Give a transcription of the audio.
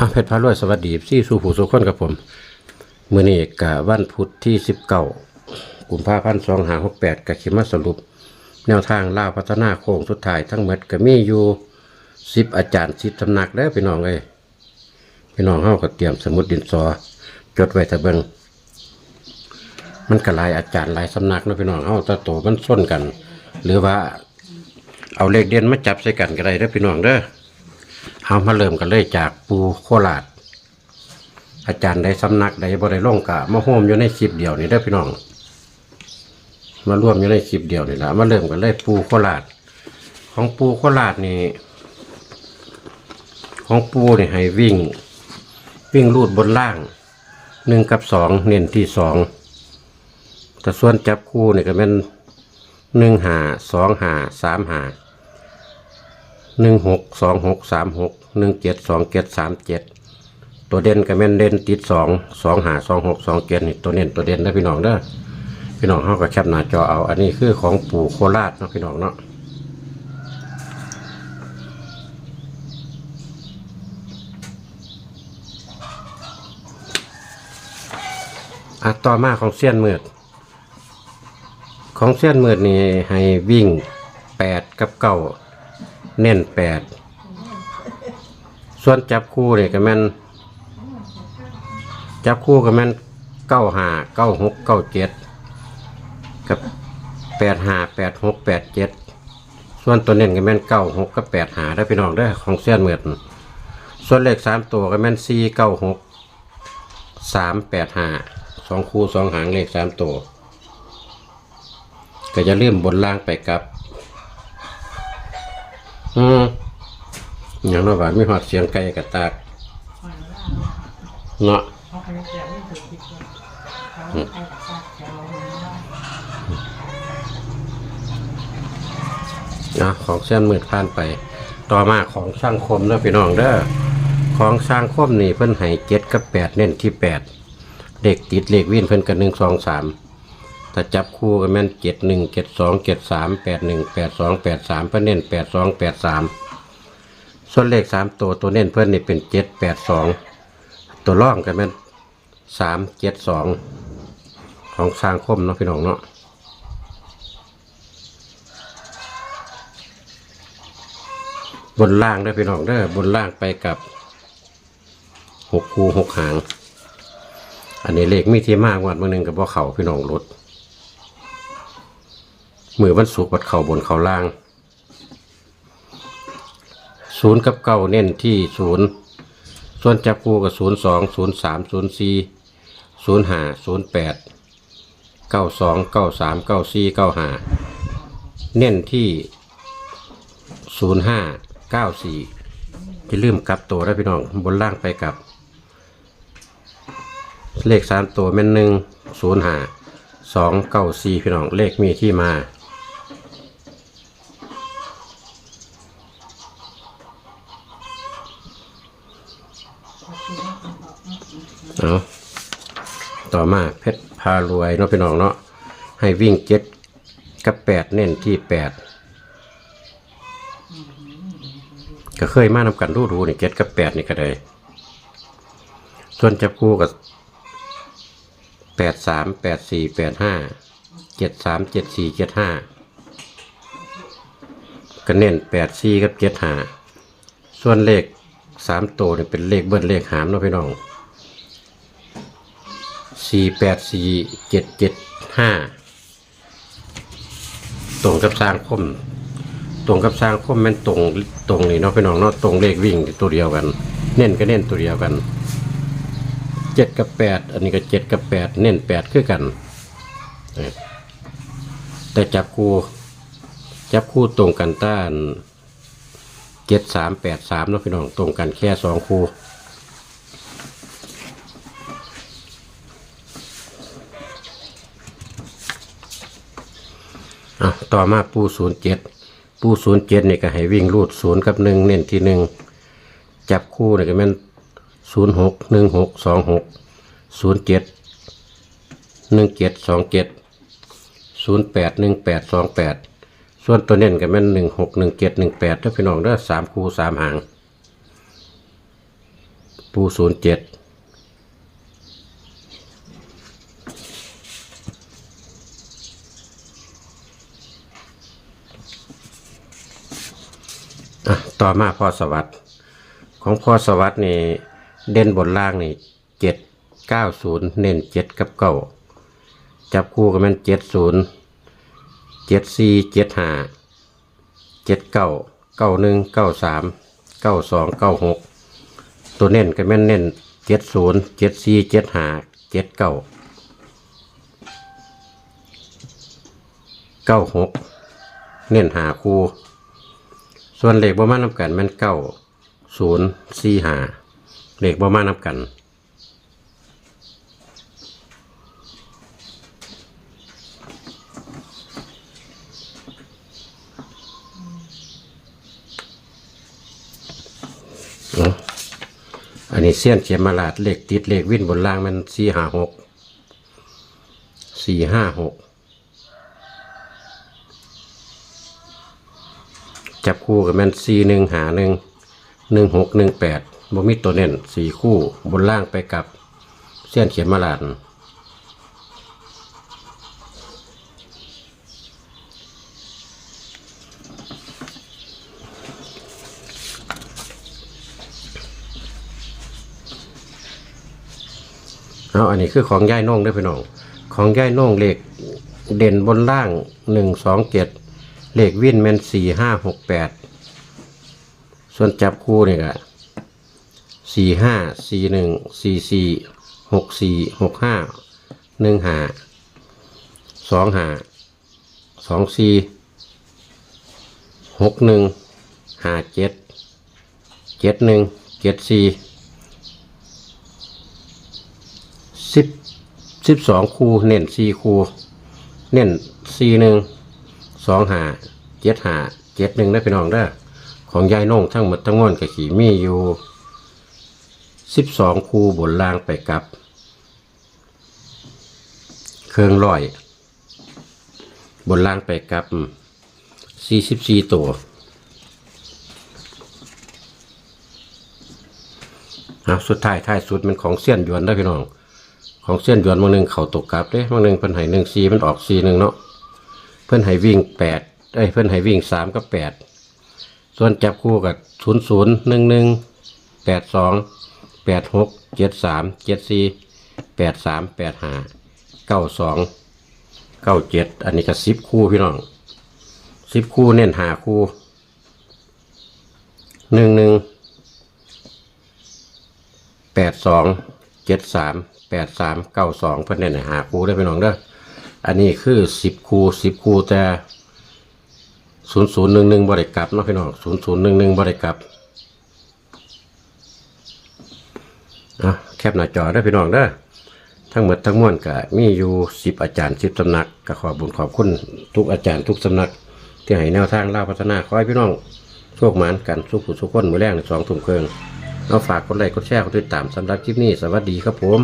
อาเพชรพารวยสวัสดีซี่สู่ผู้สุขคนกับผมเมื้อนี้กะวันพุธที่สิบเก้ากุมภาพันธ์สองหาหกแปดกะขิมาสรุป แนวทางล่าพัฒนาโค้งสุดท้ายทั้งหมดก็มีอยู่สิบอาจารย์สิบตำหนักแล้วพี่น้องเอ้ยพี่น้องเฮาก็เตรียมสมุดดินสอ จดไว้ตะเบิงมันก็หลายอาจารย์หลายสำนักนะพี่น้องเฮาตะโตมันส้นกัน หรือว่าเอาเลขเด่นมาจับใส่กันก็ได้เด้อพี่น้องเด้อ เอามาเริ่มกันเลยจากปูโคราช อาจารย์ได้สำนักใดบ่ได้ลงกะมาโฮมอยู่ในคลิปเดียวนี่เด้อพี่น้อง มาร่วมอยู่ในคลิปเดียวนี่ละมาเริ่มกันเลยปูโคราช ของปูโคราชนี่ของปูนี่ให้วิ่ง วิ่งรูดบนล่างหนึ่งกับสองเน้นที่สองแต่ส่วนจับคู่นี่ก็เป็นหนึ่งหาสองหาสามหาหนึ่งหกสองหกสามหก หนึ่งเจ็ดสองเจ็ดสามเจ็ดตัวเด่นก็แม่นเด่นติดสองสองหาสองหกสองเจ็ดนี่ตัวเน้นตัวเด่นได้พี่น้องเด้อพี่น้องเขาก็แคปหน้าจอเอา อันนี้คือของปู่โคราชเนาะพี่น้องเนาะอะต่อมาของเสี้ยนมืดของเสี้ยนมืดนี่ให้วิ่งแปดกับเก้าเน้นแปด ส่วนจับคู่เนี่ยก็แม่นจับคู่ก็แม่นเก้าห้าเก้าหกเก้าเจ็ดกับแปดห้าแปดหกแปดเจ็ดส่วนตัวเน้นก็แม่นเก้าหกกับแปดหาได้พี่น้องได้ของเส้นเหมือนส่วนเลขสามตัวก็แม่นสี่เก้าหกสามแปดห้าสองคู่สองหางเลขสามตัวก็จะเลื่อมบนล่างไปกับ อืม อย่างน้อยบาดไม่หอดเสียงไก่กระตากเนาะนะของเส้นมืดผ่านไป ต่อมาของสร้างคมนะพี่น้องเด้อของสร้างคมนี่เพิ่นให้เจ็ดกับแปดเน้นที่แปดเด็กติดเลขวิ่นเพิ่นกันหนึ่งสองสามถ้าจับคู่กันแม่นเจ็ดหนึ่งเจ็ดสองเจ็ดสามแปดหนึ่งแปดสองแปดสามเพิ่นเน้นแปดสองแปดสาม ส่วนเลขสามตัวตัวเน้นเพื่อนนี่เป็นเจ็ดแปดสองตัวร่องกันเป็นสามเจ็ดสองของสร้างคมเนาะพี่น้องเนาะบนล่างได้พี่น้องเด้บนล่างไปกับหกคูหกหาง อันนี้เลขมีที่มากวันเมื่อนึงกับว่าเขาพี่น้องรถมือวันสุกวัดเข่าบนเข่าล่าง ศูนย์กับเก้าเน้นที่ศูนย์ส่วนจับคู่กับศูนย์สองศูนย์สามศูนย์สี่ศูนย์ห้าศูนย์แปดเก้าสองเก้าสามเก้าสี่เก้าห้าเน้นที่ศูนย์ห้าเก้าสี่จะลืมกลับตัวได้พี่น้องบนล่างไปกับ เลขสามตัวแม่นหนึ่งศูนย์ห้าสองเก้าสี่พี่น้องเลขมีที่มา เอาต่อมาเพชรพารวยเนาะพี่น้องเนาะให้วิ่งเจ็ดกับแปดเน้นที่แปดก็เคยมานำกันรู้รู้นี่เจ็ดกับแปดนี่ก็ได้ส่วนจับคู่กับแปดสามแปดสี่แปดห้าเจ็ดสามเจ็ดสี่เจ็ดห้าก็เน้นแปดสี่กับเจ็ดห้าส่วนเลข สามตัวนี่เป็นเลขเบิ้ลเลขหามเนาะพี่น้องสี่แปดสี่เจ็ดเจ็ดห้าตรงกับสร้างคมตรงกับสร้างคมแมันตรงตรงนี่เนาะพี่น้องเนาะตรงเลขวิ่งตัวเดียวกัน เน้นก็เน้นตัวเดียวกันเจ็ดกับแปดอันนี้ก็เจ็ดกับแปดเน้นแปดคือกันแต่จับคู่จับคู่ตรงกันต้าน เจ็ดสามแปดสามนะพี่น้องตรงกันแค่สองคู่อะต่อมาปูศูนย์เจ็ดปูศูนย์เจ็ดนี่ก็ให้วิ่งรูดศูนย์กับหนึ่งเน้นที่หนึ่งจับคู่นี่ก็แม่นศูนย์หกหนึ่งหกสองหกศูนย์เจ็ดหนึ่งเจ็ดสองเจ็ดศูนย์แปดหนึ่งแปดสองแปด ส่วนตัวเน้นก็แม่นหนึ่งหกหนึ่งเจ็ดหนึ่งแปดถ้าพี่น้องได้สามคู่สามหาง ปูศูนย์เจ็ดต่อมาพ่อสวัสดิ์ของพ่อสวัสดิ์นี่เด่นบนล่างนี่เจ็ดเก้าศูนย์เน้นเจ็ดกับเก้าจับคู่กันมันเจ็ดศูนย์ เจ็ดสี่เจ็ดห้าเจ็ดเก้าเก้าหนึ่งเก้าสามเก้าสองเก้าหกตัวเน้นก็แม่นเน้นเจ็ดศูนย์เจ็ดสี่เจ็ดห้าเจ็ดเก้าเก้าหกเน้นหาคูส่วนเหลขบ่มานำกันแมันเก้าศูนย์สี่หาเหลขบ่มานำกัน เอาอันนี้เสี้ยนเขียนมาลาดเลขติดเลขวิ่นบนล่างมันสี่ห้าหกสี่ห้าหกจับคู่กับมันสี่หนึ่งหาหนึ่งหนึ่งหกหนึ่งแปดบ่มีตัวเน้นสี่คู่บนล่างไปกับเส้นเขียนมาลาด เอาอันนี้คือของย่ายน่องด้อพี่น้อง ของย่ายน่องเลขเด่นบนล่างหนึ่งสองเจ็ดเลขวินแมนสี่ห้าหกแปดส่วนจับคู่นี่ก็สี่ห้าสี่หนึ่งสี่สี่หกสี่หกห้าหนึ่งหาสองหาสองสี่หกหนึ่งหาเจ็ดเจ็ดหนึ่งเจ็ดสี่ สิบสิบสองคูเน้นสี่คูเน้นสี่หนึ่งสองหาเจ็ดหาเจ็ดหนึ่งได้พี่น้องเด้ของยายน้องทั้งหมดทั้งมวลกับขี่มีอยู่สิบสองคูบนล่างไปกับ เครื่องร้อย บนล่างไปกับสี่สิบสี่ตัวอะสุดท้ายท้ายสุดมันของเสี้ยนยวนได้พี่น้อง ของเส้นหยวนบางหนึ่งเข่าตกกลับเด้บางหนึ่งเพิ่นให้หนึ่งซีมันออกซีหนึ่งเนาะเพิ่นให้วิ่งแปดเอ้ยเพิ่นให้วิ่งสามกับแปดส่วนจับคู่กับศูนย์ศูนย์หนึ่งหนึ่งแปดสองแปดหกเจ็ดสามเจ็ดสี่แปดสามแปดห้าเก้าสองเก้าเจ็ดอันนี้ก็สิบคู่พี่น้องสิบคู่เน้นหาคู่หนึ่งหนึ่งแปดสอง เจ็ดสามแปดสามเก้าสองเพื่อนเนี่ยหาครูได้ไปน้องเด้ออันนี้คือสิบครูสิบครูแต่ศูนย์ศูนย์หนึ่งหนึ่งบริกลับเนาะพี่น้องศูนย์ศูนย์หนึ่งหนึ่งบริกลับอะแคปหน้าจอได้พี่น้องเด้อทั้งหมดทั้งมวลก็มีอยู่สิบอาจารย์สิบสำนักก็ขอบุญขอบคุณทุกอาจารย์ทุกสำนัก ที่ให้แนวทางเล่าพัฒนาขอให้พี่น้องโชคหมานกันสุขุสุขคนมือแรงในสองทุ่มครึ่อง เอาฝากกดไลค์กดแชร์กดติดตามสำหรับคลิปนี้ สวัสดีครับผม